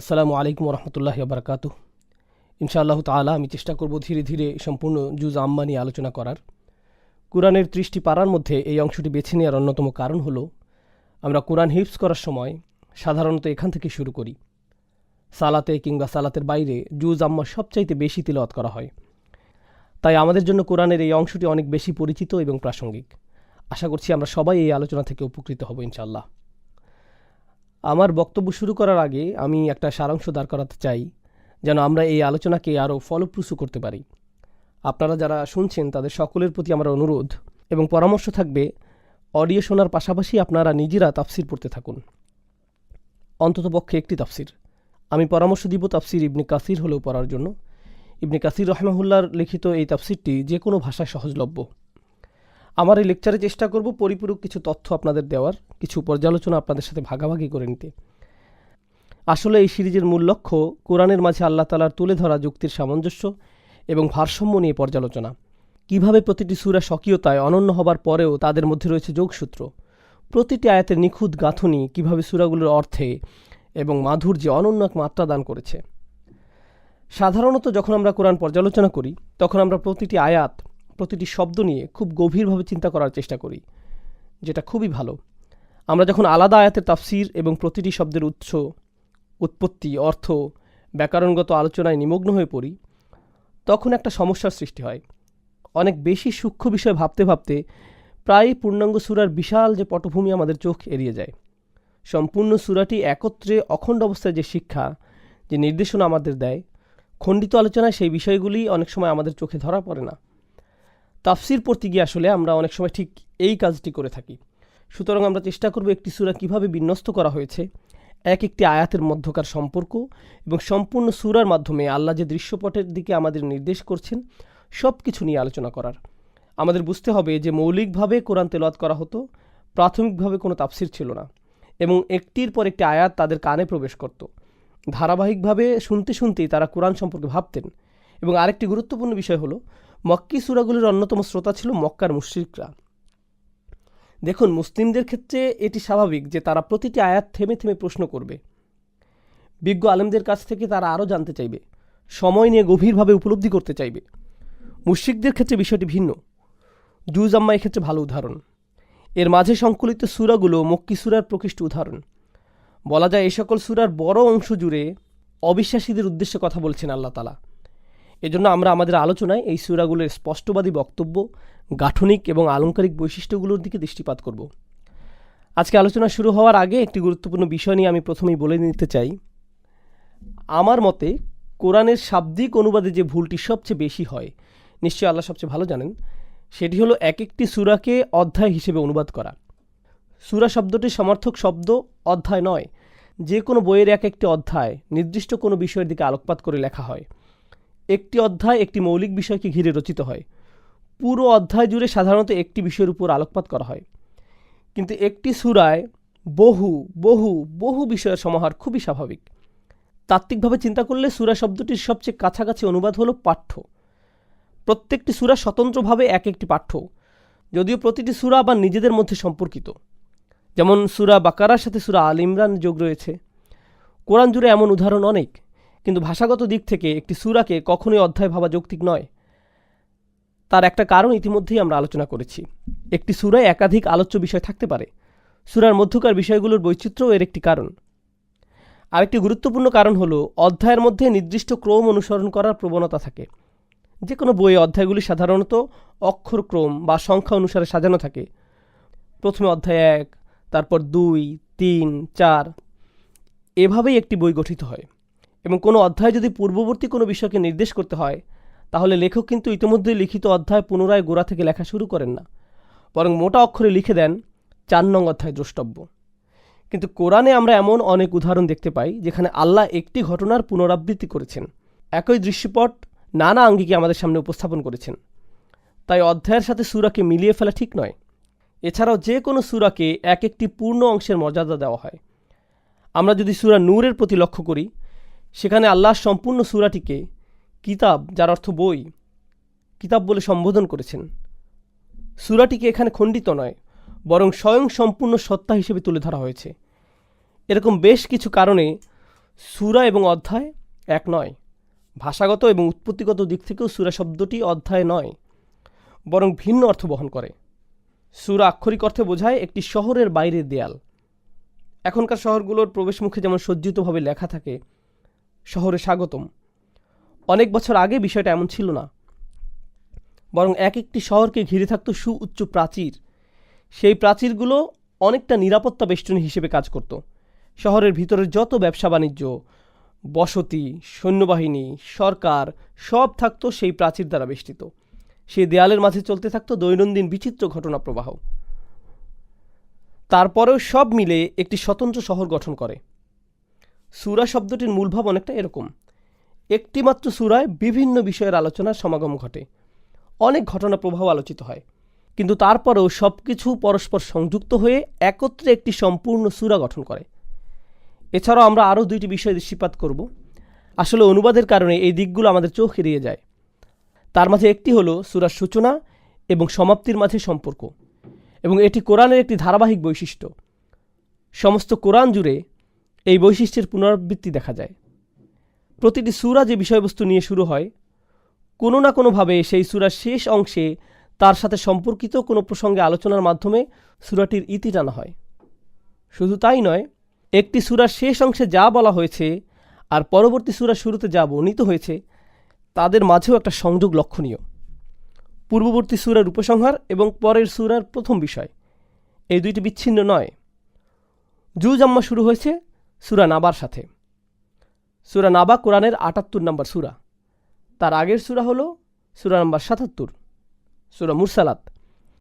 আসসালামু আলাইকুম রহমতুল্লাহ বারকাত ইনশাআল্লাহ তালা আমি চেষ্টা করব ধীরে ধীরে সম্পূর্ণ জুজ আম্মা নিয়ে আলোচনা করার। কোরআনের ত্রিশটি পাড়ার মধ্যে এই অংশটি বেছে নেওয়ার অন্যতম কারণ হলো, আমরা কোরআন হিপস করার সময় সাধারণত এখান থেকে শুরু করি। সালাতে কিংবা সালাতের বাইরে জুজ আম্মা সবচাইতে বেশি তিলওয়াত করা হয়। তাই আমাদের জন্য কোরআনের এই অংশটি অনেক বেশি পরিচিত এবং প্রাসঙ্গিক। আশা করছি আমরা সবাই এই আলোচনা থেকে উপকৃত হব ইনশাআল্লাহ। আমার বক্তব্য শুরু করার আগে আমি একটা সারাংশ দাঁড় করাতে চাই, যেন আমরা এই আলোচনাকে আরও ফলপ্রসূ করতে পারি। আপনারা যারা শুনছেন, তাদের সকলের প্রতি আমার অনুরোধ এবং পরামর্শ থাকবে, অডিও শোনার পাশাপাশি আপনারা নিজেরা তাফসির পড়তে থাকুন। অন্ততপক্ষে একটি তাফসির। আমি পরামর্শ দিব তাফসির ইবনে কাসির হলেও পড়ার জন্য। ইবনে কাসির রহমাহুল্লার লিখিত এই তাফসিরটি যে কোনো ভাষায় সহজলভ্য। আমার এই লেকচারে চেষ্টা করব পরিপূরক কিছু তথ্য আপনাদের দেওয়ার, কিছু পর্যালোচনা আপনাদের সাথে ভাগাভাগি করে নিতে। আসলে এই সিরিজের মূল লক্ষ্য কোরআনের মাঝে আল্লাহ তালার তুলে ধরা যুক্তির সামঞ্জস্য এবং ভারসাম্য নিয়ে পর্যালোচনা। কীভাবে প্রতিটি সুরা স্বকীয়তায় অনন্য হবার পরেও তাদের মধ্যে রয়েছে যোগসূত্র? প্রতিটি আয়াতের নিখুঁত গাঁথনি কীভাবে সুরাগুলোর অর্থে এবং মাধুর্যে অনন্য এক মাত্রা দান করেছে? সাধারণত যখন আমরা কোরআন পর্যালোচনা করি, তখন আমরা প্রতিটি আয়াত প্রতিটি শব্দ নিয়ে খুব গভীরভাবে চিন্তা করার চেষ্টা করি, যেটা খুবই ভালো। আমরা যখন আলাদা আয়াতের তাফসির এবং প্রতিটি শব্দের উৎস, উৎপত্তি, অর্থ, ব্যাকরণগত আলোচনায় নিমগ্ন হয়ে পড়ি, তখন একটা সমস্যার সৃষ্টি হয়। অনেক বেশি সূক্ষ্ম বিষয় ভাবতে ভাবতে প্রায় পূর্ণাঙ্গ সুরার বিশাল যে পটভূমি আমাদের চোখ এড়িয়ে যায়। সম্পূর্ণ সুরাটি একত্রে অখণ্ড অবস্থায় যে শিক্ষা, যে নির্দেশনা আমাদের দেয়, খণ্ডিত আলোচনায় সেই বিষয়গুলি অনেক সময় আমাদের চোখে ধরা পড়ে না। তাফসির পড়তে গিয়ে আসলে আমরা অনেক সময় ঠিক এই কাজটি করে থাকি। সুতরাং আমরা চেষ্টা করব একটি সুরা কীভাবে বিন্যস্ত করা হয়েছে, এক একটি আয়াতের মধ্যকার সম্পর্ক এবং সম্পূর্ণ সুরার মাধ্যমে আল্লাহ যে দৃশ্যপটের দিকে আমাদের নির্দেশ করছেন সব কিছু নিয়ে আলোচনা করার। আমাদের বুঝতে হবে যে মৌলিকভাবে কোরআন তেলাওয়াত করা হতো, প্রাথমিকভাবে কোনো তাফসির ছিল না এবং একটির পর একটি আয়াত তাদের কানে প্রবেশ করত। ধারাবাহিকভাবে শুনতে শুনতেই তারা কোরআন সম্পর্কে ভাবতেন এবং আরেকটি গুরুত্বপূর্ণ বিষয় হলো মক্কি সুরাগুলির অন্যতম শ্রোতা ছিল মক্কার মুশ্রিকরা। দেখুন, মুসলিমদের ক্ষেত্রে এটি স্বাভাবিক যে তারা প্রতিটি আয়াত থেমে থেমে প্রশ্ন করবে। বিজ্ঞ আলেমদের কাছ থেকে তারা আরও জানতে চাইবে। সময় নিয়ে গভীরভাবে উপলব্ধি করতে চাইবে। মুশ্রিকদের ক্ষেত্রে বিষয়টি ভিন্ন। জুজ আম্মা এক্ষেত্রে ভালো উদাহরণ। এর মাঝে সংকলিত সুরাগুলো মক্কি সুরার প্রকৃষ্ট উদাহরণ। বলা যায় এই সকল সুরার বড় অংশ জুড়ে অবিশ্বাসীদের উদ্দেশ্যে কথা বলছেন আল্লাহ তালা এজন্য আমরা আমাদের আলোচনায় এই সুরাগুলোর স্পষ্টবাদী বক্তব্য, গাঠনিক এবং আলংকারিক বৈশিষ্ট্যগুলোর দিকে দৃষ্টিপাত করব। আজকে আলোচনা শুরু হওয়ার আগে একটি গুরুত্বপূর্ণ বিষয় নিয়ে আমি প্রথমেই বলে নিতে চাই। আমার মতে কোরআনের শাব্দিক অনুবাদে যে ভুলটি সবচেয়ে বেশি হয়, নিশ্চয়ই আল্লাহ সবচেয়ে ভালো জানেন, সেটি হলো এক একটি সুরাকে অধ্যায় হিসেবে অনুবাদ করা। সুরা শব্দটির সমর্থক শব্দ, অধ্যায় নয়। যে কোনো বইয়ের এক একটি অধ্যায় নির্দিষ্ট কোনো বিষয়ের দিকে আলোকপাত করে লেখা হয়। একটি অধ্যায় একটি মৌলিক বিষয়কে ঘিরে রচিত হয়। পুরো অধ্যায় জুড়ে সাধারণত একটি বিষয়ের উপর আলোকপাত করা হয়। কিন্তু একটি সুরায় বহু বহু বহু বিষয়ের সমাহার খুবই স্বাভাবিক। তাত্ত্বিকভাবে চিন্তা করলে সুরা শব্দটির সবচেয়ে কাছাকাছি অনুবাদ হলো পাঠ্য। প্রত্যেকটি সুরা স্বতন্ত্রভাবে এক একটি পাঠ্য, যদিও প্রতিটি সুরা আবার নিজেদের মধ্যে সম্পর্কিত। যেমন সুরা বাকারার সাথে সুরা আল ইমরান যোগ রয়েছে। কোরআন জুড়ে এমন উদাহরণ অনেক। কিন্তু ভাষাগত দিক থেকে একটি সুরাকে কখনোই অধ্যায় ভাবা যৌক্তিক নয়। তার একটা কারণ ইতিমধ্যেই আমরা আলোচনা করেছি। একটি সুরায় একাধিক আলোচ্য বিষয় থাকতে পারে। সুরার মধ্যকার বিষয়গুলোর বৈচিত্র্যও এর একটি কারণ। আরেকটি গুরুত্বপূর্ণ কারণ হলো, অধ্যায়ের মধ্যে নির্দিষ্ট ক্রম অনুসরণ করার প্রবণতা থাকে। যে কোনো বইয়ে অধ্যায়গুলি সাধারণত অক্ষর ক্রম বা সংখ্যা অনুসারে সাজানো থাকে। প্রথমে অধ্যায় এক, তারপর দুই, তিন, চার। এভাবেই একটি বই গঠিত হয়। এবং কোনো অধ্যায় যদি পূর্ববর্তী কোনো বিষয়কে নির্দেশ করতে হয়, তাহলে লেখক কিন্তু ইতিমধ্যে লিখিত অধ্যায় পুনরায় গোড়া থেকে লেখা শুরু করেন না। বরং মোটা অক্ষরে লিখে দেন চার নং অধ্যায় দ্রষ্টব্য। কিন্তু কোরআনে আমরা এমন অনেক উদাহরণ দেখতে পাই, যেখানে আল্লাহ একটি ঘটনার পুনরাবৃত্তি করেছেন। একই দৃশ্যপট নানা আঙ্গিকে আমাদের সামনে উপস্থাপন করেছেন। তাই অধ্যায়ের সাথে সুরাকে মিলিয়ে ফেলা ঠিক নয়। এছাড়াও যে কোনো সুরাকে এক একটি পূর্ণ অংশের মর্যাদা দেওয়া হয়। আমরা যদি সুরা নূরের প্রতি লক্ষ্য করি সেখানে আল্লাহ সম্পূর্ণ সুরাটিকে কিতাব, যার অর্থ বই, কিতাব বলে সম্বোধন করেছেন। সুরাটিকে এখানে খণ্ডিত নয়, বরং স্বয়ং সম্পূর্ণ সত্তা হিসেবে তুলে ধরা হয়েছে। এরকম বেশ কিছু কারণে সুরা এবং অধ্যায় এক নয়। ভাষাগত এবং উৎপত্তিগত দিক থেকেও সুরা শব্দটি অধ্যায় নয়, বরং ভিন্ন অর্থ বহন করে। সুরা আক্ষরিক অর্থে বোঝায় একটি শহরের বাইরের দেয়াল। এখনকার শহরগুলোর প্রবেশমুখে যেমন সজ্জিতভাবে লেখা থাকে শহরে স্বাগতম। অনেক বছর আগে বিষয়টা এমন ছিল না। বরং এক একটি শহরকে ঘিরে থাকতো সুউচ্চ প্রাচীর। সেই প্রাচীরগুলো অনেকটা নিরাপত্তা বেষ্টনী হিসেবে কাজ করত। শহরের ভিতরে যত ব্যবসা বাণিজ্য, বসতি, সৈন্যবাহিনী, সরকার, সব থাকত সেই প্রাচীর দ্বারা বেষ্টিত। সেই দেয়ালের মাঝে চলতে থাকতো দৈনন্দিন বিচিত্র ঘটনা প্রবাহ তারপরেও সব মিলে একটি স্বতন্ত্র শহর গঠন করে। সুরা শব্দটির মূলভাব অনেকটা এরকম। একটিমাত্র সুরায় বিভিন্ন বিষয়ের আলোচনার সমাগম ঘটে। অনেক ঘটনা প্রভাব আলোচিত হয়। কিন্তু তারপরেও সব কিছু পরস্পর সংযুক্ত হয়ে একত্রে একটি সম্পূর্ণ সুরা গঠন করে। এছাড়াও আমরা আরও দুইটি বিষয় দৃষ্টিপাত করব। আসলে অনুবাদের কারণে এই দিকগুলো আমাদের চোখ এড়িয়ে যায়। তার মাঝে একটি হলো সুরার সূচনা এবং সমাপ্তির মাঝে সম্পর্ক। এবং এটি কোরআনের একটি ধারাবাহিক বৈশিষ্ট্য। সমস্ত কোরআন জুড়ে এই বৈশিষ্ট্যের পুনরাবৃত্তি দেখা যায়। প্রতিটি সুরা যে বিষয়বস্তু নিয়ে শুরু হয়, কোনো না কোনোভাবে সেই সুরার শেষ অংশে তার সাথে সম্পর্কিত কোনো প্রসঙ্গে আলোচনার মাধ্যমে সুরাটির ইতি টানা হয়। শুধু তাই নয়, একটি সুরার শেষ অংশে যা বলা হয়েছে আর পরবর্তী সুরার শুরুতে যা বর্ণিত হয়েছে, তাদের মাঝেও একটা সংযোগ লক্ষণীয়। পূর্ববর্তী সুরার উপসংহার এবং পরের সুরার প্রথম বিষয়। এই দুইটি বিচ্ছিন্ন নয়। জুজাম্মা শুরু হয়েছে সুরা নাবার সাথে। সুরা নাবা কোরআনের আটাত্তর নম্বর সুরা। তার আগের সুরা হলো সুরা নম্বর সাতাত্তর, সুরা মুরসালাত।